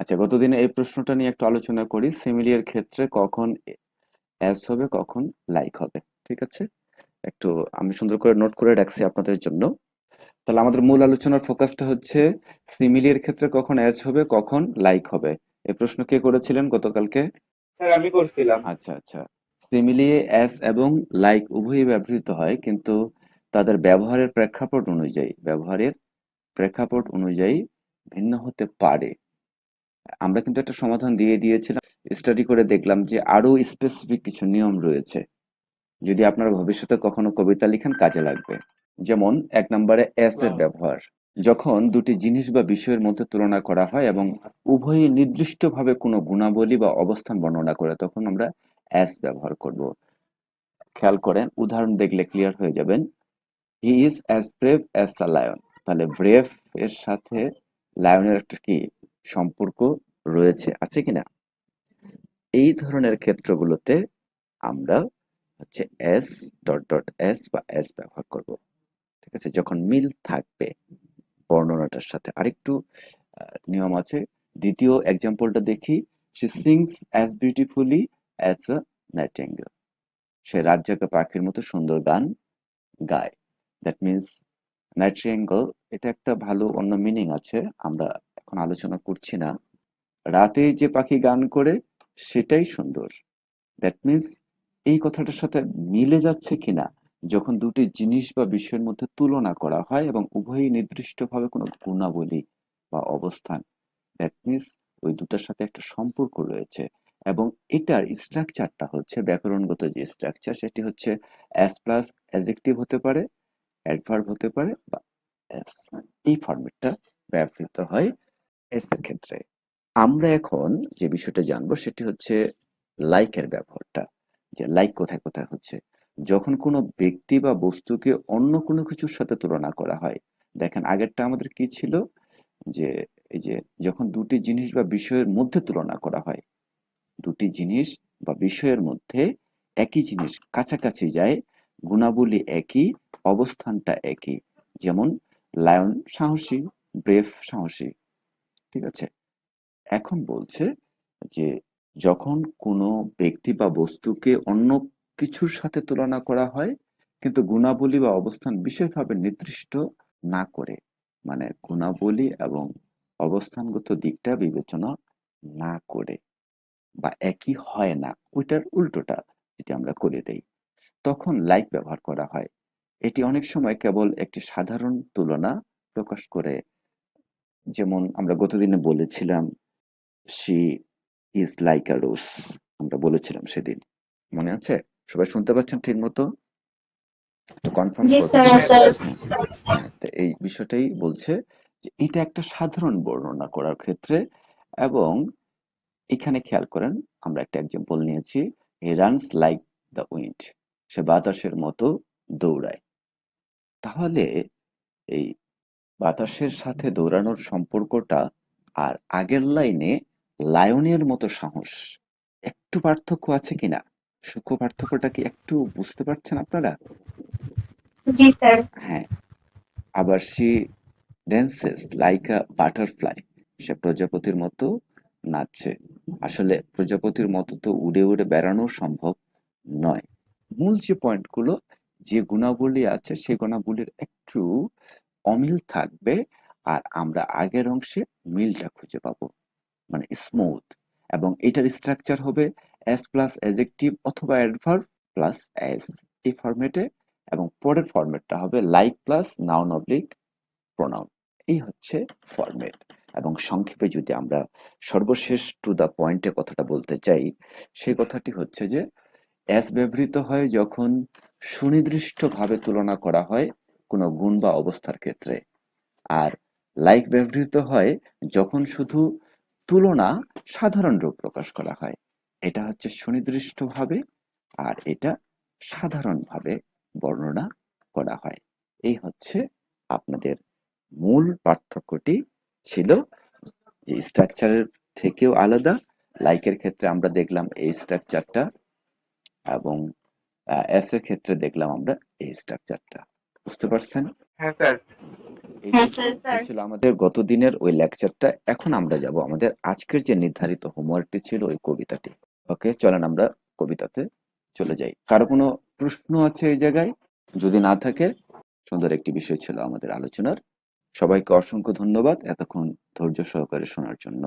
আচ্ছা গতদিন এই প্রশ্নটা নিয়ে একটু আলোচনা করি। সিমিলিয়ার ক্ষেত্রে কখন অ্যাস হবে কখন লাইক হবে ঠিক আছে? একটু আমি সুন্দর করে নোট করে রাখছি আপনাদের জন্য। তাহলে আমাদের মূল আলোচনার ফোকাসটা হচ্ছে সিমিলিয়ার ক্ষেত্রে কখন অ্যাস হবে কখন লাইক হবে। এই প্রশ্ন কে করেছিলেন গতকালকে? স্যার আমি করছিলাম। আচ্ছা আচ্ছা। সিমিলি অ্যাস এবং লাইক উভয়ই ব্যবহৃত হয় কিন্তু তাদের ব্যবহারের প্রেক্ষাপট অনুযায়ী ব্যবহারের প্রেক্ষাপট অনুযায়ী ভিন্ন হতে পারে। আমরা কিন্তু একটা সমাধান দিয়ে দিয়েছিলাম। স্টাডি করে দেখলাম যে আরও স্পেসিফিক কিছু নিয়ম রয়েছে। যদি আপনারা ভবিষ্যতে কখনো কবিতা লিখেন কাজে লাগবে। যেমন এক নম্বরে এস এর ব্যবহার। যখন দুটি জিনিস বা বিষয়ের মধ্যে তুলনা করা হয় এবং উভয়ই নির্দিষ্টভাবে কোনো গুণাবলী বা অবস্থান বর্ণনা করে তখন আমরা অ্যাস ব্যবহার করব। খেয়াল করেন উদাহরণ দেখলে ক্লিয়ার হয়ে যাবেন। He is as brave as a lion তাহলে ব্রেভ এর সাথে লায়নের একটা কি? সম্পর্ক রয়েছে, আছে কিনা? এই ধরনের ক্ষেত্রগুলোতে আমরা হচ্ছে এস ডট ডট এস বা এস ব্যবহার করব। ঠিক আছে? যখন মিল থাকবে, বর্ণনাটার সাথে আরেকটু নিয়ম আছে। দ্বিতীয় এক্সাম্পলটা দেখি। সে sings as beautifully as a nightingale সে রাজ্যকে পাখির মতো সুন্দর গান গায়। দ্যাট মিনস নাইট্রিয়াঙ্গল এটা একটা ভালো অন্য মিনিং আছে। আমরা এখন আলোচনা করছি না। রাতে যে পাখি গান করে, সেটাই সুন্দর। দ্যাট মিনস এই কথাটার সাথে মিলে যাচ্ছে কিনা, যখন দুটি জিনিস বা বিষয়ের মধ্যে তুলনা করা হয় এবং উভয়ই নির্দিষ্টভাবে কোনো গুণাবলী বা অবস্থান দ্যাট মিনস ওই দুটার সাথে একটা সম্পর্ক রয়েছে এবং এটার স্ট্রাকচারটা হচ্ছে, ব্যাকরণগত যে স্ট্রাকচার সেটি হচ্ছে অ্যাস প্লাস অ্যাজেক্টিভ হতে পারে অ্যাডভার্ব হতে পারে বা এস এই ফরম্যাটটা ব্যবহৃত হয় এসের ক্ষেত্রে। আমরা এখন যে বিষয়টা জানব সেটি হচ্ছে লাইকের ব্যবহারটা। যে লাইক কোথায় কোথায় হচ্ছে? যখন কোনো ব্যক্তি বা বস্তুকে অন্য কোনো কিছুর সাথে তুলনা করা হয়, দেখেন আগেরটা আমাদের কি ছিল? যে এই যে যখন দুটি জিনিস বা বিষয়ের মধ্যে তুলনা করা হয়, দুটি জিনিস বা বিষয়ের মধ্যে একই জিনিস কাছাকাছি যায়, গুণাবলী একই, অবস্থানটা একই। যেমন, লায়ন সাহসী ব্রেভ সাহসী, ঠিক আছে? এখন বলছে যে, যখন কোনো ব্যক্তি বা বস্তুকে অন্য কিছুর সাথে তুলনা করা হয়, কিন্তু গুণাবলী বা অবস্থান বিশেষভাবে নির্দিষ্ট না করে মানে গুণাবলী এবং অবস্থানগত দিকটা বিবেচনা না করে বা একই হয় না, ওইটার উল্টোটা যদি আমরা করে দেই, তখন লাইক ব্যবহার করা হয়। এটি অনেক সময় কেবল একটি সাধারণ তুলনা প্রকাশ করে, যেমন আমরা গতদিনে বলেছিলাম she is like a rose আমরা বলেছিলাম সেদিন। মনে আছে? সবাই শুনতে পাচ্ছেন ঠিক মতো? তো কনফার্ম তো এই বিষয়টাই বলছে যে এটা একটা সাধারণ বর্ণনা করার ক্ষেত্রে এবং এখানে খেয়াল করেন আমরা একটা এক্সাম্পল নিয়েছি he runs like the wind সে বাতাসের মতো দৌড়ায়। তাহলে এই বাতাসের সাথে দৌড়ানোর সম্পর্কটা আর আগের লাইনে লায়নের মতো সাহস। একটু পার্থক্য আছে কিনা? সূক্ষ্ম পার্থক্যটা কি একটু বুঝতে পারছেন আপনারা? জি স্যার। হ্যাঁ। আবার সে ড্যান্সেস লাইক আ বাটারফ্লাই। সে প্রজাপতির মতো নাচছে। আসলে প্রজাপতির মতো তো উড়ে উড়ে বেড়ানো সম্ভব নয়। মূল যে পয়েন্টগুলো যে গুণাবলী আছে সেই গুণাবলীর একটু অমিল থাকবে আর আমরা আগের অংশে মিলটা খুঁজে পাবো। মানে স্মুথ এবং এটার স্ট্রাকচার হবে এস প্লাস অ্যাজেক্টিভ অথবা অ্যাডভার্ব প্লাস এস এই ফরম্যাটে এবং পরের ফরম্যাটটা হবে like plus noun oblique pronoun এই হচ্ছে ফরম্যাট এবং সংক্ষেপে যদি আমরা সর্বশেষ টু দ্য পয়েন্টে কথাটা বলতে চাই, সেই কথাটি হচ্ছে যে অ্যাস ব্যবহৃত হয় যখন সুনির্দিষ্টভাবে তুলনা করা হয় কোনো গুণ বা অবস্থার ক্ষেত্রে। আর লাইক ব্যবহৃত হয় যখন শুধু তুলনা সাধারণ রূপ প্রকাশ করা হয়। এটা হচ্ছে সুনির্দিষ্টভাবে আর এটা সাধারণভাবে বর্ণনা করা হয়। এই হচ্ছে আপনাদের মূল পার্থক্যটি ছিল যে স্ট্রাকচারের থেকেও আলাদা লাইকের ক্ষেত্রে আমরা দেখলাম এই স্ট্রাকচারটা এবং এস এর ক্ষেত্রে দেখলাম আমরা এই স্ট্রাকচারটা বুঝতে পারছেন? হ্যাঁ স্যার। হ্যাঁ ছিল আমাদের গত দিনের ওই লেকচারটা এখন আমরা যাব আমাদের আজকের যে নির্ধারিত হোমওয়ার্কটি ছিল ওই কবিতাটি। ওকে চলেন আমরা কবিতাতে চলে যাই। কারও কোনো প্রশ্ন আছে এই জায়গায়? যদি না থাকে সুন্দর একটি বিষয় ছিল আমাদের আলোচনার। সবাইকে অসংখ্য ধন্যবাদ এতক্ষণ ধৈর্য সহকারে শোনার জন্য।